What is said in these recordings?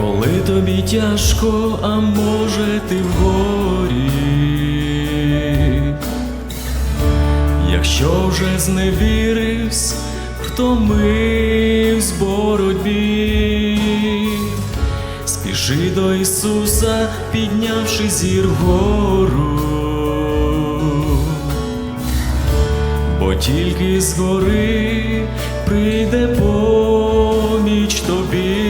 Коли тобі тяжко, а може ти в горі, якщо вже зневірився, втомивсь в боротьбі, спіши до Ісуса, піднявши зір вгору, бо тільки згори прийде поміч тобі,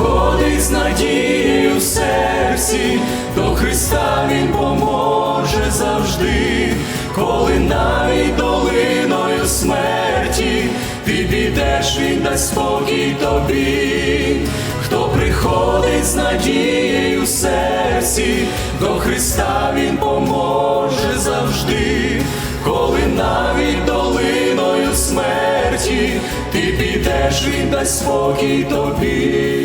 приходить з надією в серці, до Христа Він поможе завжди, коли навіть долиною смерті ти підеш, він дасть спокій тобі, хто приходить з надією в серці, до Христа Він поможе завжди, коли навіть ти підеш, він дасть спокій тобі.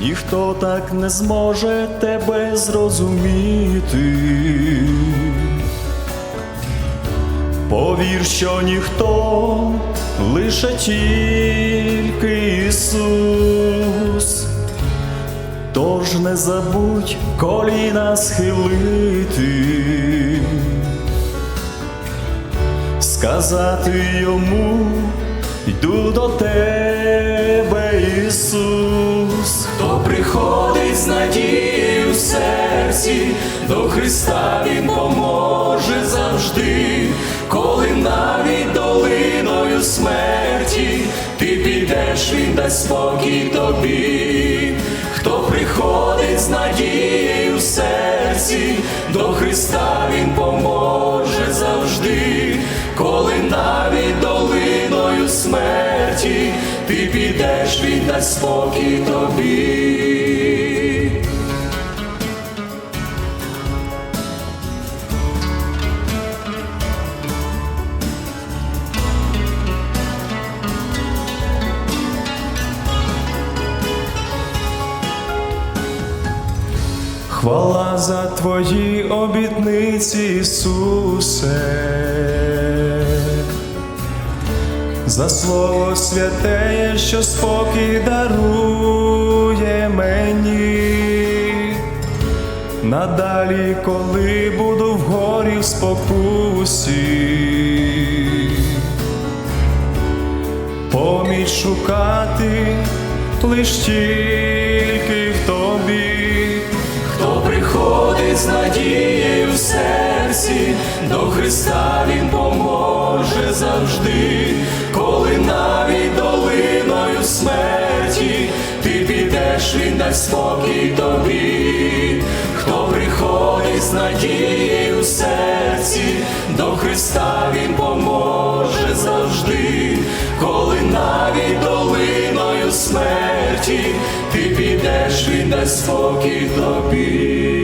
Ніхто так не зможе тебе зрозуміти. Повір, що ніхто, лише тільки Ісус. Тож не забудь коліна схилити, сказати йому, йду до тебе, Ісус. Хто приходить з надією в серці, до Христа Він поможе завжди, коли навіть долиною смерті ти підеш, Він дасть спокій тобі. Хто приходить з надією смерті ти підеш, Він дасть спокій тобі. Хвала за твої обітниці, Ісусе, за слово святе, що спокій дарує мені. Надалі, коли буду в горі в спокусі, поміч шукати лиш тільки в тобі, хто приходить з надією в серці, до Христа Він поможе завжди, дасть спокій тобі, хто приходить з надією в серці, до Христа Він поможе завжди, коли навіть долиною смерті ти підеш, Він дай спокій тобі.